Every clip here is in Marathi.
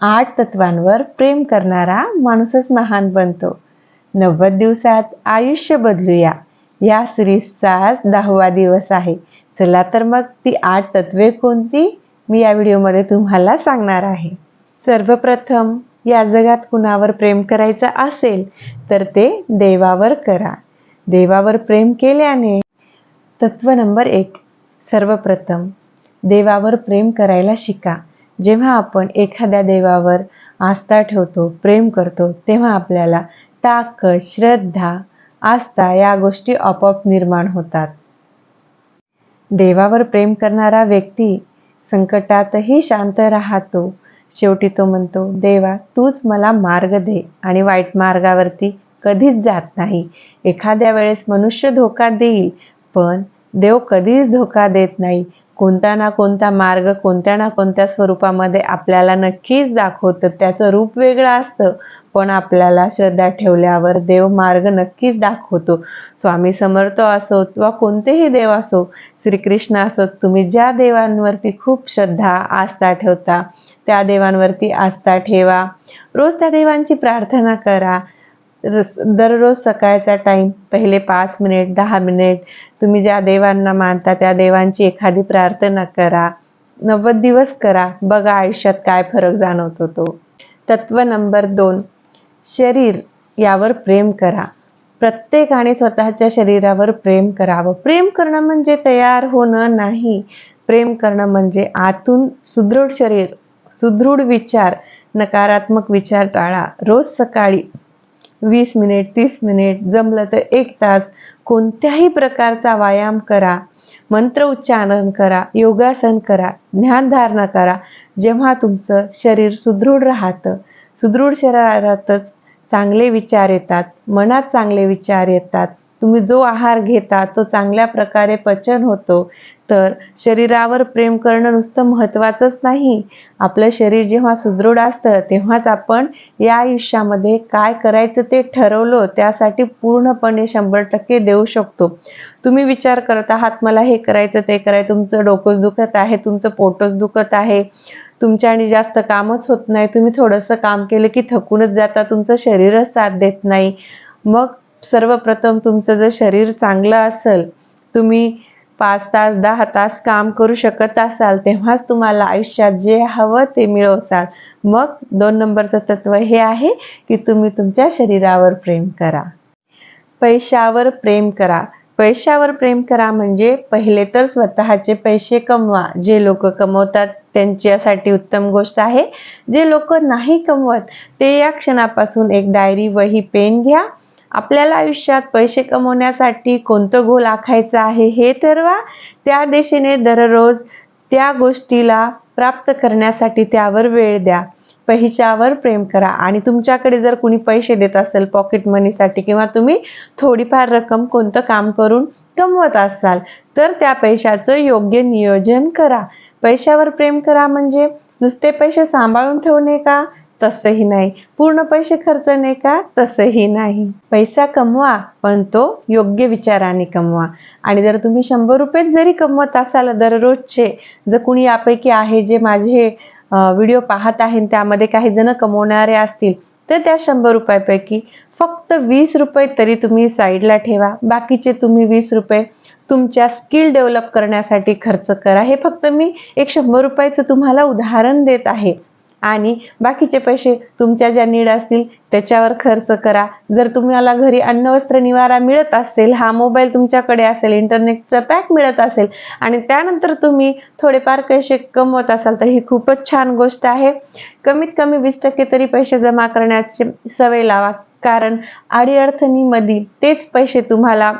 आठ तत्वांवर प्रेम करणारा माणूसच महान बनतो. नव्वद दिवसात आयुष्य बदलूया. या सिरीजचाच दहावा दिवस आहे. चला तर मग ती आठ तत्वे कोणती? मी या व्हिडिओमध्ये तुम्हाला सांगणार आहे. सर्वप्रथम या जगात कुणावर प्रेम करायचं असेल तर ते देवावर करा. देवावर प्रेम केल्याने तत्व नंबर एक सर्वप्रथम देवावर प्रेम करायला शिका. जेव्हा आपण एखाद्या देवावर आस्था ठेवतो प्रेम करतो तेव्हा आपल्याला ताकद श्रद्धा आस्था या गोष्टी आपोआप निर्माण होतात. देवावर प्रेम करणारा व्यक्ती संकटातही शांत राहतो. शेवटी तो म्हणतो देवा तूच मला मार्ग दे आणि वाईट मार्गावरती कधीच जात नाही. एखाद्या वेळेस मनुष्य धोका देईल पण देव कधीच धोका देत नाही. कोणता ना कोणता मार्ग कोणत्या ना कोणत्या स्वरूपामध्ये आपल्याला नक्कीच दाखवतं. त्याचं रूप वेगळं असतं पण आपल्याला श्रद्धा ठेवल्यावर देव मार्ग नक्कीच दाखवतो. स्वामी समर्थ असो किंवा कोणतेही देव असो श्रीकृष्ण असो तुम्ही ज्या देवांवरती खूप श्रद्धा आस्था ठेवता त्या देवांवरती आस्था ठेवा. रोज त्या देवांची प्रार्थना करा. दररोज सकाळचा टाईम पहिले पाच मिनिट दहा मिनिट तुम्ही ज्या देवांना मानता त्या देवांची एखादी प्रार्थना करा. नव्वद दिवस करा. बघा आयुष्यात काय फरक जाणवतो तो. तत्व नंबर दोन शरीर यावर प्रेम करा. प्रत्येकाने स्वतःच्या शरीरावर प्रेम करावं. प्रेम करणं म्हणजे तयार होणं नाही. प्रेम करणं म्हणजे आतून सुदृढ शरीर सुदृढ विचार नकारात्मक विचार टाळा. रोज सकाळी वीस मिनिट तीस मिनिट जमलं तर एक तास. कोणत्याही प्रकारचा व्यायाम करा. मंत्र उच्चारण करा योगासन करा ध्यानधारणा करा. जेव्हा तुमचं शरीर सुदृढ राहतं सुदृढ शरीरातच चांगले विचार येतात मनात चांगले विचार येतात तुम्ही जो आहार घेता तो चांगल्या प्रकारे पचन होतो. तर शरीरावर प्रेम करणं नुसतं महत्त्वाचंच नाही. आपलं शरीर जेव्हा सुदृढ असतं तेव्हाच आपण या आयुष्यामध्ये काय करायचं ते ठरवलं त्यासाठी पूर्णपणे शंभर टक्के देऊ शकतो. तुम्ही विचार करत आहात मला हे करायचं ते करायचं तुमचं डोकंच दुखत आहे तुमचं पोटच दुखत आहे तुमच्याने जास्त कामच होत नाही तुम्ही थोडंसं काम केलं की थकूनच जाता तुमचं शरीरच साथ देत नाही. मग सर्वप्रथम तुमचं जर शरीर चांगलं असेल तुम्ही पाच तास दहा तास काम करू शकत असाल तेव्हाच तुम्हाला आयुष्यात जे हवं ते मिळवसाल. मग दोन नंबरचं तत्व हे आहे की तुम्ही तुमच्या शरीरावर प्रेम करा. पैशावर प्रेम करा. पैशावर प्रेम करा म्हणजे पहिले तर स्वतःचे पैसे कमवा. जे लोक कमवतात त्यांच्यासाठी उत्तम गोष्ट आहे. जे लोक नाही कमवत ते या क्षणापासून एक डायरी वही पेन घ्या. आपल्याला आयुष्यात पैसे कमवण्यासाठी कोणतं गोल आखायचं आहे हे ठरवा. त्या दिशेने दररोज त्या गोष्टीला प्राप्त करण्यासाठी त्यावर वेळ द्या. पैशावर प्रेम करा. आणि तुमच्याकडे जर कुणी पैसे देत असेल पॉकेट मनीसाठी किंवा तुम्ही थोडीफार रक्कम कोणतं काम करून कमवत असाल तर त्या पैशाचं योग्य नियोजन करा. पैशावर प्रेम करा म्हणजे नुसते पैसे सांभाळून ठेवणे का? तसंही नाही. पूर्ण पैसे खर्च नाही का? तसंही नाही. पैसा कमवा पण तो योग्य विचाराने कमवा. आणि जर तुम्ही शंभर रुपये जरी कमवत असाल दररोजचे जर कुणी यापैकी आहे जे माझे व्हिडिओ पाहत आहे त्यामध्ये काही जण कमवणारे असतील तर त्या शंभर रुपयापैकी फक्त वीस रुपये तरी तुम्ही साईडला ठेवा. बाकीचे तुम्ही वीस रुपये तुमच्या स्किल डेव्हलप करण्यासाठी खर्च करा. हे फक्त मी एक शंभर रुपयाचं तुम्हाला उदाहरण देत आहे. आणि बाकीचे पैसे तुमच्या ज्या नीड असतील त्याच्यावर खर्च करा. जर तुम्हाला घरी अन्न वस्त्र निवारा मिळत असेल हा मोबाईल तुमच्याकडे असेल इंटरनेटचा पॅक मिळत असेल आणि त्यानंतर तुम्ही थोडेफार पैसे कमवत असाल तर ही खूपच छान गोष्ट आहे. कमीत कमी वीस टक्के तरी पैसे जमा करण्याची सवय लावा. कारण अडीअडचणीमध्ये तेच पैसे तुम्हाला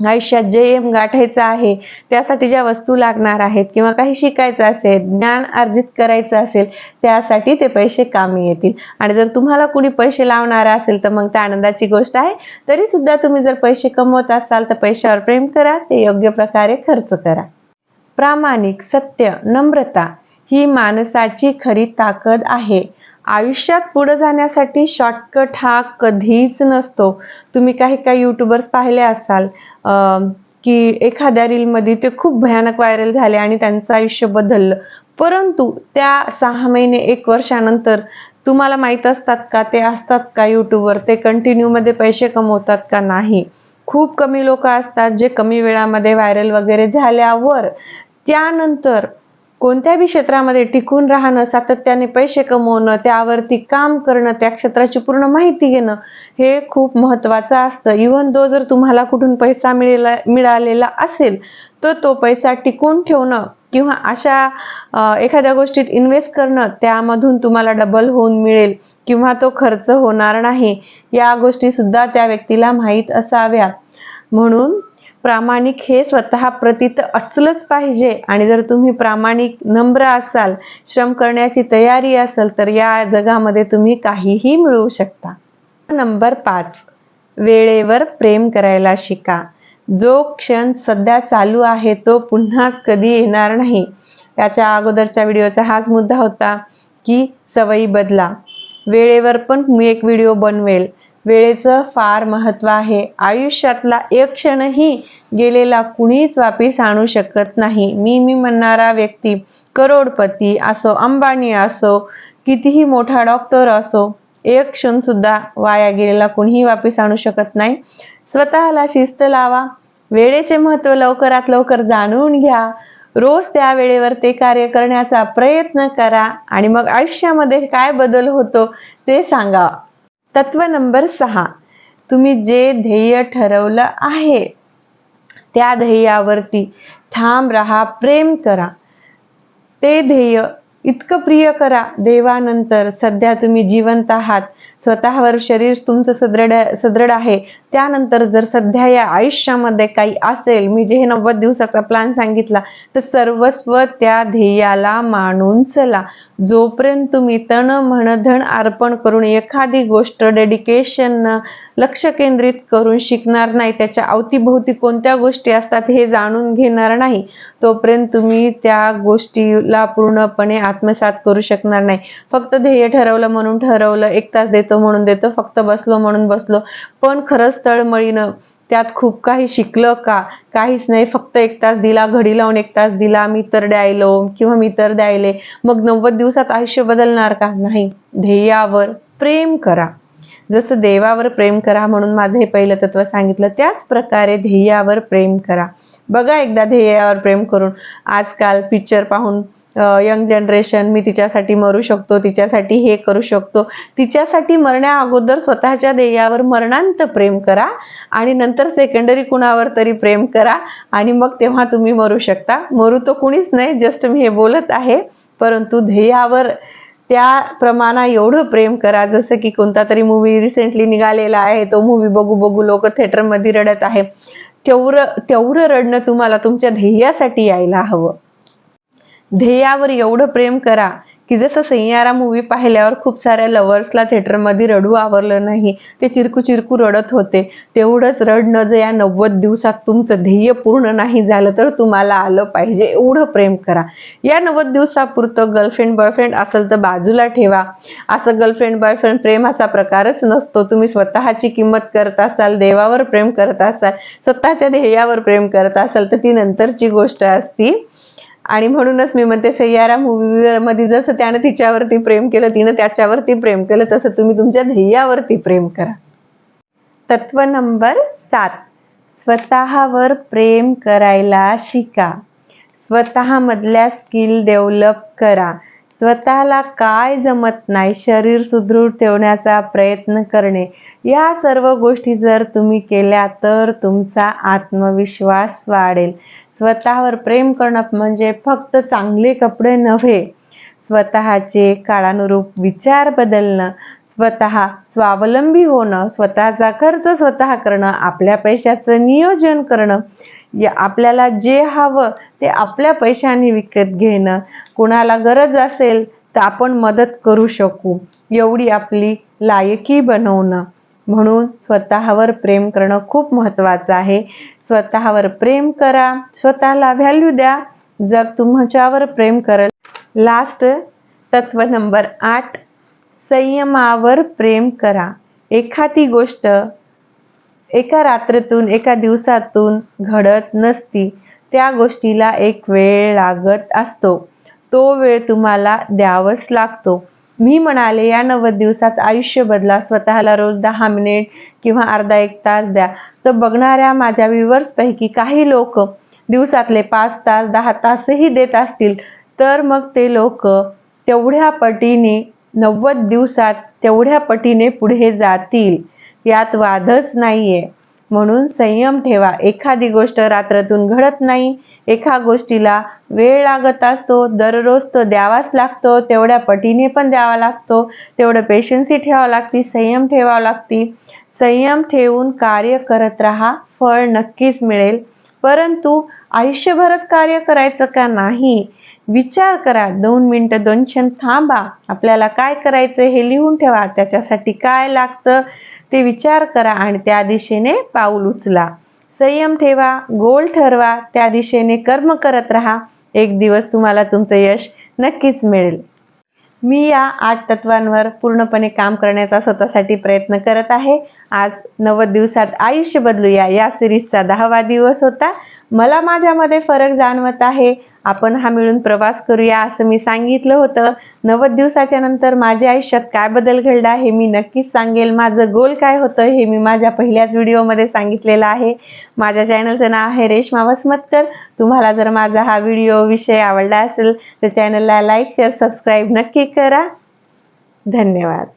आयुष्यात जे एम गाठायचं आहे त्यासाठी ज्या वस्तू लागणार आहेत किंवा काही शिकायचं असेल ज्ञान अर्जित करायचं असेल त्यासाठी ते पैसे कामी येतील. आणि जर तुम्हाला कुणी पैसे लावणार असेल तर मग त्या आनंदाची गोष्ट आहे. तरी सुद्धा तुम्ही जर पैसे कमवत असाल तर पैशावर प्रेम करा ते योग्य प्रकारे खर्च करा. प्रामाणिक सत्य नम्रता ही माणसाची खरी ताकद आहे. आयुष्यात पुढे जाण्यासाठी शॉर्टकट हा कधीच नसतो. तुम्ही काही काही युट्यूबर्स पाहिले असाल की एखाद्या रीलमध्ये ते खूप भयानक व्हायरल झाले आणि त्यांचं आयुष्य बदललं. परंतु त्या सहा महिने एक वर्षानंतर तुम्हाला माहीत असतात का ते असतात का युट्यूबवर ते कंटिन्यूमध्ये पैसे कमवतात का नाही? खूप कमी लोक असतात जे कमी वेळामध्ये व्हायरल वगैरे झाल्यावर त्यानंतर कोणत्याही क्षेत्रामध्ये टिकून राहणं सातत्याने पैसे कमवणं त्यावरती काम करणं त्या क्षेत्राची पूर्ण माहिती घेणं हे खूप महत्वाचं असतं. इवन दो जर तुम्हाला कुठून पैसा मिळेला मिळालेला असेल तर तो पैसा टिकून ठेवणं किंवा अशा एखाद्या गोष्टीत इन्व्हेस्ट करणं त्यामधून तुम्हाला डबल होऊन मिळेल किंवा तो खर्च होणार नाही. या गोष्टी सुद्धा त्या व्यक्तीला माहीत असाव्या म्हणून प्रामाणिक हे स्वतः प्रतीत असलंच पाहिजे. आणि जर तुम्ही प्रामाणिक नम्र असाल श्रम करण्याची तयारी असेल तर या जगामध्ये तुम्ही काहीही मिळवू शकता. नंबर पाच वेळेवर प्रेम करायला शिका. जो क्षण सध्या चालू आहे तो पुन्हाच कधी येणार नाही. याच्या अगोदरच्या व्हिडिओचा हाच मुद्दा होता की सवयी बदला. वेळेवर पण मी एक व्हिडिओ बनवेल. वेळेचं फार महत्त्व आहे. आयुष्यातला एक क्षणही गेलेला कुणीच वापिस आणू शकत नाही. मी मी म्हणणारा व्यक्ती करोडपती असो अंबानी असो कितीही मोठा डॉक्टर असो एक क्षण सुद्धा वाया गेलेला कुणीही वापिस आणू शकत नाही. स्वतःला शिस्त लावा. वेळेचे महत्त्व लवकरात लवकर जाणून घ्या. रोज त्या वेळेवर ते कार्य करण्याचा प्रयत्न करा आणि मग आयुष्यामध्ये काय बदल होतो ते सांगा. तत्व नंबर सहा. तुम्ही जे ध्येय ठरवलं आहे त्या ध्येयावरती ठाम राहा प्रेम करा. ते ध्येय इतकं प्रिय करा देवानंतर. सध्या तुम्ही जिवंत आहात. स्वतःवर शरीर तुमचं सदृढ सदृढ आहे. त्यानंतर जर सध्या या आयुष्यामध्ये काही असेल मी जे हे नव्वद दिवसाचा प्लॅन सांगितला तर सर्वस्व त्या ध्येयाला मानून चला. जोपर्यंत तुम्ही तण मन धन अर्पण करून एखादी गोष्ट डेडिकेशन लक्ष केंद्रित करून शिकणार नाही त्याच्या अवतीभोवती कोणत्या गोष्टी असतात हे जाणून घेणार नाही तोपर्यंत तुम्ही त्या गोष्टीला पूर्णपणे आत्मसात करू शकणार नाही. फक्त ध्येय ठरवलं म्हणून ठरवलं एक तास देतो म्हणून देतो फक्त बसलो म्हणून बसलो. पण खरंच तळमळीनं त्यात खूप काही शिकलं का? काहीच नाही फक्त एक तास दिला घडी लावून एक तास दिला मी तर द्यायलो किंवा मी तर द्यायले. मग नव्वद दिवसात आयुष्य बदलणार का? नाही. ध्येयावर प्रेम करा. जसं देवावर प्रेम करा म्हणून माझं हे पहिलं तत्व सांगितलं त्याच प्रकारे ध्येयावर प्रेम करा. बघा एकदा ध्येयावर प्रेम करून आजकाल पिक्चर पाहून यंग जनरेशन मी तिच्यासाठी मरू शकतो तिच्यासाठी हे करू शकतो. तिच्यासाठी मरण्या अगोदर स्वतःच्या ध्येयावर मरणांत प्रेम करा आणि नंतर सेकंडरी कुणावर तरी प्रेम करा आणि मग तेव्हा तुम्ही मरू शकता. मरू तो कुणीच नाही जस्ट मी हे बोलत आहे. परंतु ध्येयावर त्या प्रमाणा एवढं प्रेम करा जसं की कोणता तरी मूवी रिसेंटली निघालेला आहे तो मूवी बघू बघू लोक थिएटरमध्ये रडत आहे. तेवढं तेवढं रडणं तुम्हाला तुमच्या ध्येयासाठी यायला हवं. ध्येयावर एवढं प्रेम करा की जसं सैयारा मूवी पाहिल्यावर खूप साऱ्या लवर्सला थिएटरमध्ये रडू आवरलं नाही ते चिरकू चिरकू रडत होते. तेवढंच रडणं जर या नव्वद दिवसात तुमचं ध्येय पूर्ण नाही झालं तर तुम्हाला आलं पाहिजे. एवढं प्रेम करा. या नव्वद दिवसापुरतं गर्लफ्रेंड बॉयफ्रेंड असेल तर बाजूला ठेवा. असं गर्लफ्रेंड बॉयफ्रेंड प्रेमाचा प्रकारच नसतो. तुम्ही स्वतःची किंमत करत असाल देवावर प्रेम करत असाल स्वतःच्या ध्येयावर प्रेम करत असाल तर ती नंतरची गोष्ट असती आणि म्हणूनच मी म्हणते सय्यारा मूवी मध्ये जसं त्यानं तिच्यावरती प्रेम केलं तिनं त्याच्यावरती प्रेम केलं तसं तुम्ही तुमच्या ध्येयावरती प्रेम करा. तत्व नंबर सात. स्वतःवर प्रेम करायला शिका. स्वतःमधल्या स्किल डेव्हलप करा. स्वतःला काय जमत नाही शरीर सुदृढ ठेवण्याचा प्रयत्न करणे. या सर्व गोष्टी जर तुम्ही केल्या तर तुमचा आत्मविश्वास वाढेल. स्वतःवर प्रेम करणं म्हणजे फक्त चांगले कपडे नव्हे. स्वतःचे काळानुरूप विचार बदलणं स्वतः स्वावलंबी होणं स्वतःचा खर्च स्वतः करणं आपल्या पैशाचं नियोजन करणं या आपल्याला जे हवं ते आपल्या पैशाने विकत घेणं. कुणाला गरज असेल तर आपण मदत करू शकू. एवढी आपली लायकी बनवणं. म्हणून स्वतःवर प्रेम करणं खूप महत्त्वाचं आहे. स्वतःवर प्रेम करा. स्वतःला व्हॅल्यू द्या. जग तुमच्यावर प्रेम करेल. लास्ट तत्व नंबर आठ संयमावर प्रेम करा. एखादी गोष्ट एका रात्रीतून एका दिवसातून घडत नसती त्या गोष्टीला एक वेळ लागत असतो. तो वेळ तुम्हाला द्यावाच लागतो. मी म्हणाले या नव्वद दिवसात आयुष्य बदला. स्वतःला रोज दहा मिनिट किंवा अर्धा एक तास द्या. तर बघणाऱ्या माझ्या viewers पैकी काही लोक दिवसातले पाच तास दहा तासही देत असतील तर मग ते लोक तेवढ्या पटीने नव्वद दिवसात तेवढ्या पटीने पुढे जातील. यात वादच नाहीये. म्हणून संयम ठेवा. एखादी गोष्ट रात्रातून घडत नाही. एका गोष्टीला वेळ लागत असतो. दररोज तो द्यावाच लागतो. तेवढ्या पटीने पण द्यावा लागतो. तेवढं पेशन्सी ठेवावं लागते. संयम ठेवावं लागते. संयम ठेवून कार्य करत राहा फळ नक्कीच मिळेल. परंतु आयुष्यभरच कार्य करायचं का नाही? विचार करा. दोन मिनटं दोन क्षण थांबा. आपल्याला काय करायचं हे लिहून ठेवा. त्याच्यासाठी काय लागतं ते विचार करा आणि त्या दिशेने पाऊल उचला. संयम ठेवा गोल ठरवा. त्या दिशेने कर्म करत राहा. एक दिवस तुम्हाला तुमचं यश नक्कीच मिळेल. मी या आठ तत्वांवर पूर्णपणे काम करण्याचा स्वतःसाठी प्रयत्न करत आहे. आज नव्वद दिवसात आयुष्य बदलूया. या सिरीजचा दहावा दिवस होता. मला माझ्यामध्ये फरक जाणवत आहे. आपण हा मिळून प्रवास करूया असं मी सांगितलं होतं. नव्वद दिवसाच्या नंतर माझ्या आयुष्यात काय बदल घडला हे मी नक्कीच सांगेल. माझं गोल काय होतं हे मी माझ्या पहिल्याच व्हिडिओमध्ये सांगितलेलं आहे. माझ्या चॅनलचं नाव आहे रेश्मा वसमतकर. तुम्हाला जर माझा हा व्हिडिओ विषय आवडला असेल तर चॅनलला लाईक शेअर सबस्क्राईब नक्की करा. धन्यवाद.